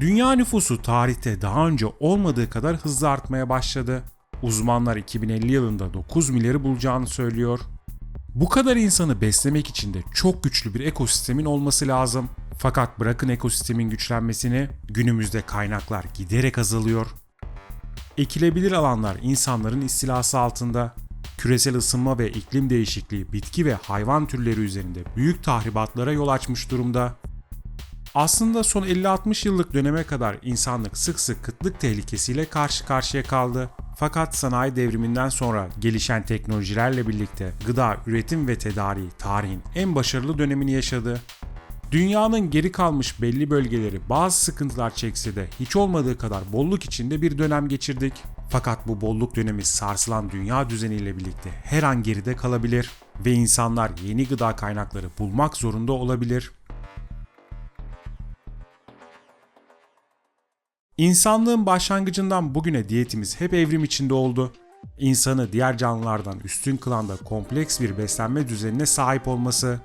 Dünya nüfusu tarihte daha önce olmadığı kadar hızlı artmaya başladı. Uzmanlar 2050 yılında 9 milyarı bulacağını söylüyor. Bu kadar insanı beslemek için de çok güçlü bir ekosistemin olması lazım. Fakat bırakın ekosistemin güçlenmesini, günümüzde kaynaklar giderek azalıyor. Ekilebilir alanlar insanların istilası altında. Küresel ısınma ve iklim değişikliği bitki ve hayvan türleri üzerinde büyük tahribatlara yol açmış durumda. Aslında son 50-60 yıllık döneme kadar insanlık sık sık kıtlık tehlikesiyle karşı karşıya kaldı. Fakat sanayi devriminden sonra gelişen teknolojilerle birlikte gıda üretim ve tedariği tarihin en başarılı dönemini yaşadı. Dünyanın geri kalmış belli bölgeleri bazı sıkıntılar çekse de hiç olmadığı kadar bolluk içinde bir dönem geçirdik. Fakat bu bolluk dönemi sarsılan dünya düzeniyle birlikte her an geride kalabilir ve insanlar yeni gıda kaynakları bulmak zorunda olabilir. İnsanlığın başlangıcından bugüne diyetimiz hep evrim içinde oldu. İnsanı diğer canlılardan üstün kılan da kompleks bir beslenme düzenine sahip olması,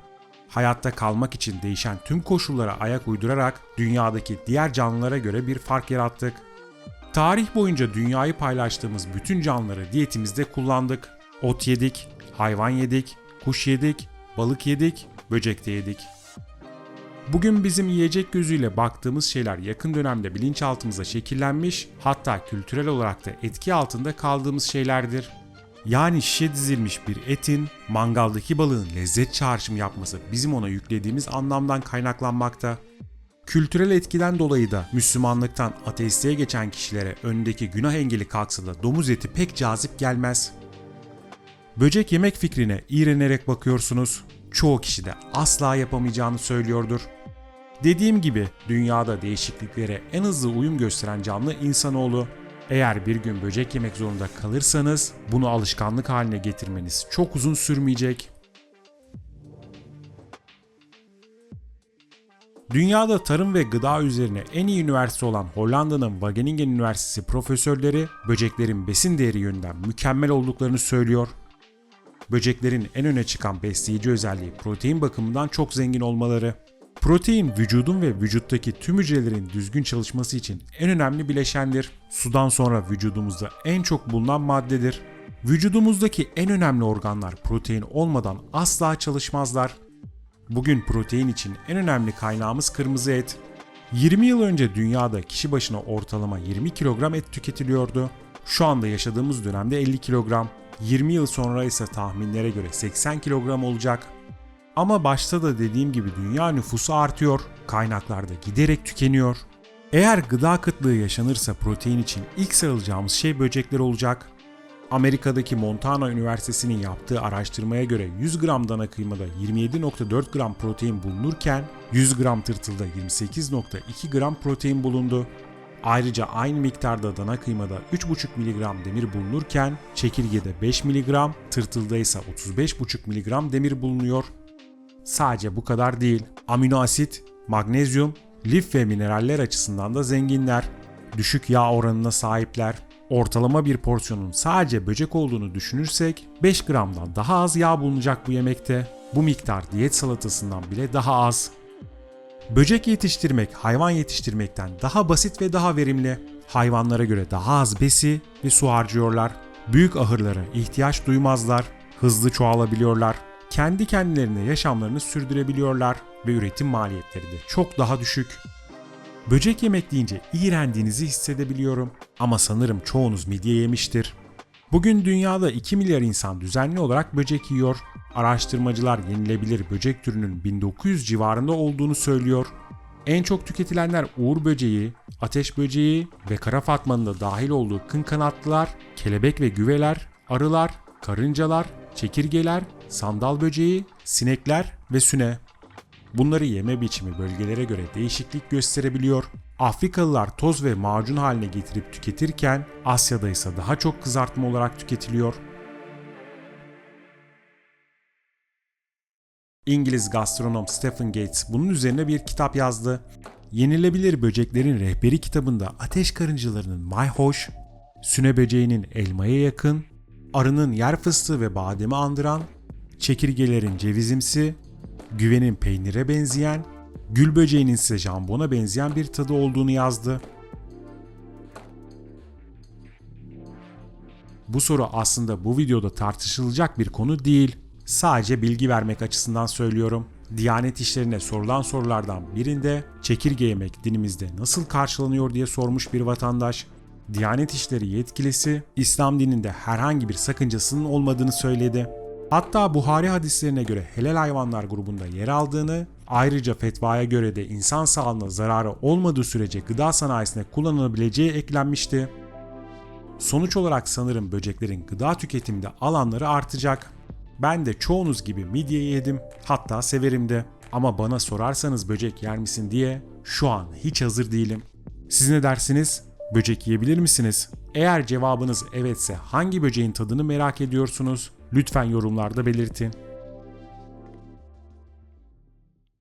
hayatta kalmak için değişen tüm koşullara ayak uydurarak dünyadaki diğer canlılara göre bir fark yarattık. Tarih boyunca dünyayı paylaştığımız bütün canlıları diyetimizde kullandık. Ot yedik, hayvan yedik, kuş yedik, balık yedik, böcek de yedik. Bugün bizim yiyecek gözüyle baktığımız şeyler yakın dönemde bilinçaltımıza şekillenmiş, hatta kültürel olarak da etki altında kaldığımız şeylerdir. Yani şişe dizilmiş bir etin mangaldaki balığın lezzet çağrışımı yapması bizim ona yüklediğimiz anlamdan kaynaklanmakta. Kültürel etkiden dolayı da Müslümanlıktan ateistliğe geçen kişilere önündeki günah engeli kalksa da domuz eti pek cazip gelmez. Böcek yemek fikrine iğrenerek bakıyorsunuz. Çoğu kişi de asla yapamayacağını söylüyordur. Dediğim gibi dünyada değişikliklere en hızlı uyum gösteren canlı insanoğlu. Eğer bir gün böcek yemek zorunda kalırsanız bunu alışkanlık haline getirmeniz çok uzun sürmeyecek. Dünyada tarım ve gıda üzerine en iyi üniversite olan Hollanda'nın Wageningen Üniversitesi profesörleri böceklerin besin değeri yönünden mükemmel olduklarını söylüyor. Böceklerin en öne çıkan besleyici özelliği protein bakımından çok zengin olmaları. Protein vücudun ve vücuttaki tüm hücrelerin düzgün çalışması için en önemli bileşendir. Sudan sonra vücudumuzda en çok bulunan maddedir. Vücudumuzdaki en önemli organlar protein olmadan asla çalışmazlar. Bugün protein için en önemli kaynağımız kırmızı et. 20 yıl önce dünyada kişi başına ortalama 20 kilogram et tüketiliyordu. Şu anda yaşadığımız dönemde 50 kilogram. 20 yıl sonra ise tahminlere göre 80 kilogram olacak. Ama başta da dediğim gibi dünya nüfusu artıyor, kaynaklar da giderek tükeniyor. Eğer gıda kıtlığı yaşanırsa protein için ilk sarılacağımız şey böcekler olacak. Amerika'daki Montana Üniversitesi'nin yaptığı araştırmaya göre 100 gram dana kıymada 27.4 gram protein bulunurken 100 gram tırtılda 28.2 gram protein bulundu. Ayrıca aynı miktarda dana kıymada 3,5 mg demir bulunurken çekirgede 5 mg, tırtılda ise 35,5 mg demir bulunuyor. Sadece bu kadar değil. Amino asit, magnezyum, lif ve mineraller açısından da zenginler. Düşük yağ oranına sahipler. Ortalama bir porsiyonun sadece böcek olduğunu düşünürsek 5 gramdan daha az yağ bulunacak bu yemekte. Bu miktar diyet salatasından bile daha az. Böcek yetiştirmek hayvan yetiştirmekten daha basit ve daha verimli. Hayvanlara göre daha az besi ve su harcıyorlar. Büyük ahırlara ihtiyaç duymazlar. Hızlı çoğalabiliyorlar. Kendi kendilerine yaşamlarını sürdürebiliyorlar ve üretim maliyetleri de çok daha düşük. Böcek yemek deyince iğrendiğinizi hissedebiliyorum ama sanırım çoğunuz midye yemiştir. Bugün dünyada 2 milyar insan düzenli olarak böcek yiyor. Araştırmacılar yenilebilir böcek türünün 1900 civarında olduğunu söylüyor. En çok tüketilenler uğur böceği, ateş böceği ve kara fatmanın da dahil olduğu kın kanatlılar, kelebek ve güveler, arılar, karıncalar, çekirgeler, sandal böceği, sinekler ve süne. Bunları yeme biçimi bölgelere göre değişiklik gösterebiliyor. Afrikalılar toz ve macun haline getirip tüketirken Asya'da ise daha çok kızartma olarak tüketiliyor. İngiliz gastronom Stephen Gates bunun üzerine bir kitap yazdı. Yenilebilir Böceklerin Rehberi kitabında ateş karıncalarının mayhoş, süne böceğinin elmaya yakın, arının yer fıstığı ve bademi andıran, çekirgelerin cevizimsi, güvenin peynire benzeyen, Gül böceğinin ise jambona benzeyen bir tadı olduğunu yazdı. Bu soru aslında bu videoda tartışılacak bir konu değil. Sadece bilgi vermek açısından söylüyorum. Diyanet işlerine sorulan sorulardan birinde çekirge yemek dinimizde nasıl karşılanıyor diye sormuş bir vatandaş. Diyanet işleri yetkilisi İslam dininde herhangi bir sakıncasının olmadığını söyledi. Hatta Buhari hadislerine göre helal hayvanlar grubunda yer aldığını, ayrıca fetvaya göre de insan sağlığına zararı olmadığı sürece gıda sanayisine kullanılabileceği eklenmişti. Sonuç olarak sanırım böceklerin gıda tüketiminde alanları artacak. Ben de çoğunuz gibi midye yedim, hatta severim de. Ama bana sorarsanız böcek yer misin diye şu an hiç hazır değilim. Siz ne dersiniz? Böcek yiyebilir misiniz? Eğer cevabınız evetse hangi böceğin tadını merak ediyorsunuz? Lütfen yorumlarda belirtin.